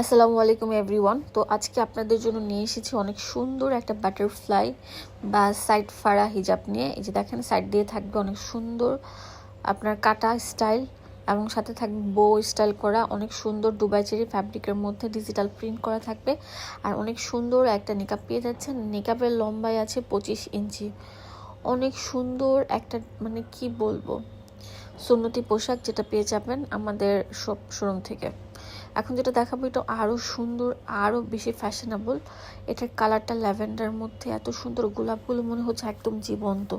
আসসালামু আলাইকুম এভরিওয়ান তো আজকে আপনাদের জন্য নিয়ে এসেছি অনেক সুন্দর একটা বাটারফ্লাই বা সাইড ফাড়া হিজাব নিয়ে। এই যে দেখেন সাইড দিয়ে থাকবে অনেক সুন্দর আপনার কাটা স্টাইল এবং সাথে থাকবে বো স্টাইল করা। অনেক সুন্দর দুবাই চেরি ফ্যাব্রিকের মধ্যে ডিজিটাল প্রিন্ট করা থাকবে। আর অনেক সুন্দর একটা নিকাপ পেয়ে যাচ্ছেন। নিকাপের লম্বাই আছে পঁচিশ ইঞ্চি। অনেক সুন্দর একটা মানে কি বলব, সুন্নতি পোশাক যেটা পেয়ে যাবেন আমাদের সব শোরুম থেকে। এখন যেটা দেখাবো, এটা আরও সুন্দর আরও বেশি ফ্যাশনেবল এটার কালারটা ল্যাভেন্ডার মধ্যে এত সুন্দর, গোলাপগুলো মনে হচ্ছে একদম জীবন্ত।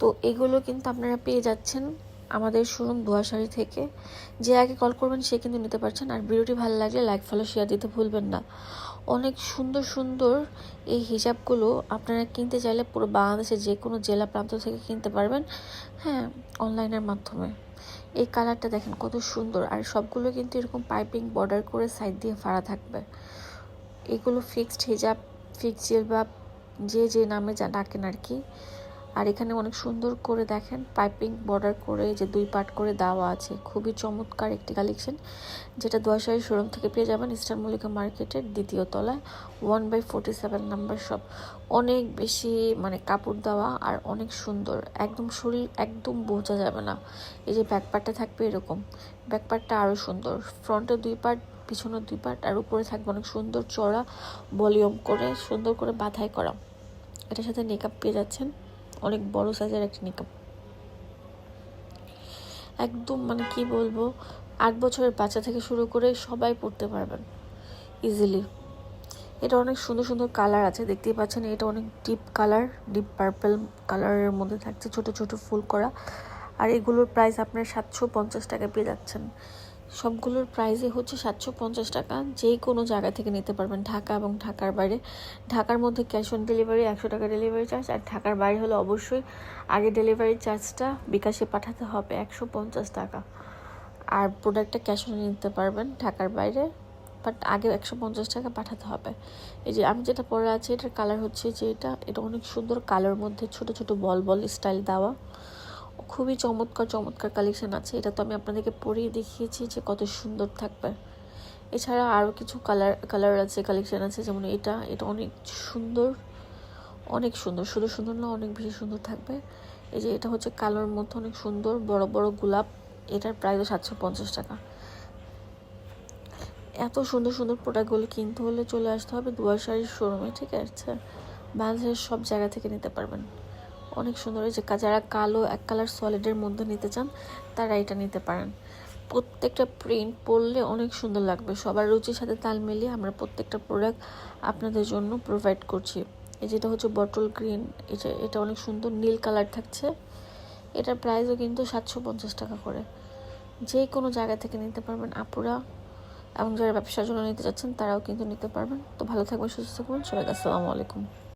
তো এগুলো কিন্তু আপনারা পেয়ে যাচ্ছেন আমাদের শোরুম শাড়ি থেকে। যে আগে কল করবেন, সে কিন্তু নিতে পারছেন। আর ভিডিওটি ভালো লাগলে লাইক ফলো শেয়ার দিতে ভুলবেন না। অনেক সুন্দর সুন্দর এই হিসাবগুলো আপনারা কিনতে চাইলে পুরো বাংলাদেশের যে কোনো জেলা প্রান্ত থেকে কিনতে পারবেন। হ্যাঁ অনলাইনের মাধ্যমে। এই কালারটা দেখেন কত সুন্দর। আর সবগুলো কিন্তু এরকম পাইপিং বর্ডার করে সাইড দিয়ে ফাড়া থাকবে। এগুলো ফিক্সড হেজাব ফিক্সড বা যে যে নামে ডাকেন আর কি। আর এখানে অনেক সুন্দর করে দেখেন পাইপিং বর্ডার করে যে দুই পার্ট করে দেওয়া আছে। খুবই চমৎকার একটি কালেকশন যেটা দোয়াশাড়ি শোরুম থেকে পেয়ে যাবেন ইস্টার মল্লিকা মার্কেটের দ্বিতীয় তলায় one by forty seven number shop অনেক বেশি মানে কাপড় দেওয়া আর অনেক সুন্দর, একদম শরীর একদম বোঝা যাবে না। এই যে ব্যাক পার্টটা থাকবে এরকম ব্যাক পার্টটা আরও সুন্দর। ফ্রন্টে দুই পার্ট পিছনে দুই পার্ট আর উপরে থাকবে অনেক সুন্দর চড়া ভলিউম করে সুন্দর করে বাধাই করা। এটার সাথে মেকআপ পেয়ে যাচ্ছেন। অনেক বড় সাইজের একটা নিকাপ একদম মানে কি বলব, আট বছরের বাচ্চা থেকে শুরু করে সবাই পড়তে পারবেন ইজিলি এটা অনেক সুন্দর সুন্দর কালার আছে, দেখতেই পাচ্ছেন এটা অনেক ডিপ কালার ডিপ পার্পল কালারের মধ্যে থাকছে, ছোট ছোট ফুল করা। আর এগুলোর প্রাইস আপনার সাতশো পঞ্চাশ টাকা পেয়ে যাচ্ছেন। সবগুলোর প্রাইসই হচ্ছে সাতশো পঞ্চাশ টাকা। যে কোনো জায়গা থেকে নিতে পারবেন, ঢাকা এবং ঢাকার বাইরে। ঢাকার মধ্যে ক্যাশ অন ডেলিভারি একশো টাকা ডেলিভারি চার্জ আর ঢাকার বাইরে হলে অবশ্যই আগে ডেলিভারি চার্জটা বিকাশে পাঠাতে হবে, একশো পঞ্চাশ টাকা। আর প্রোডাক্টটা ক্যাশ অন নিতে পারবেন ঢাকার বাইরে বাট আগে একশো পঞ্চাশ টাকা পাঠাতে হবে। এই যে আমি যেটা পরে আছি, এটার কালার হচ্ছে যে এটা এটা অনেক সুন্দর কালার মধ্যে ছোট ছোট বল বল স্টাইল দেওয়া। খুবই চমৎকার চমৎকার কালেকশন আছে। এটা তো আমি আপনাদেরকে পরিয়ে দেখিয়েছি যে কত সুন্দর থাকবে। এছাড়া আরও কিছু কালার কালার আছে কালেকশন আছে, যেমন এটা। এটা অনেক সুন্দর অনেক সুন্দর। শুধু সুন্দর না, অনেক বেশি সুন্দর থাকবে। এই যে এটা হচ্ছে কালোর মধ্যে অনেক সুন্দর, বড় বড় গোলাপ। এটার প্রাইস সাতশো পঞ্চাশ টাকা। এত সুন্দর সুন্দর প্রোডাক্টগুলো কিনতে হলে চলে আসতে হবে দুয়ার শাড়ির শোরুমে ঠিক আছে? বাংলাদেশের সব জায়গা থেকে নিতে পারবেন। অনেক সুন্দর হয়েছে। যারা কালো, এক কালার সলিডের মধ্যে নিতে চান, তারা এটা নিতে পারেন। প্রত্যেকটা প্রিন্ট পরলে অনেক সুন্দর লাগবে। সবার রুচির সাথে তাল মিলিয়ে আমরা প্রত্যেকটা প্রোডাক্ট আপনাদের জন্য প্রোভাইড করছি। এই যেটা হচ্ছে বটল গ্রিন এটা এটা অনেক সুন্দর নীল কালার থাকছে। এটার প্রাইসও কিন্তু সাতশো পঞ্চাশ টাকা করে। যে কোনো জায়গা থেকে নিতে পারবেন আপুরা এবং যারা ব্যবসার জন্য নিতে চাচ্ছেন, তারাও কিন্তু নিতে পারবেন। তো ভালো থাকবেন, সুস্থ থাকবেন। সবাই আসসালামু আলাইকুম।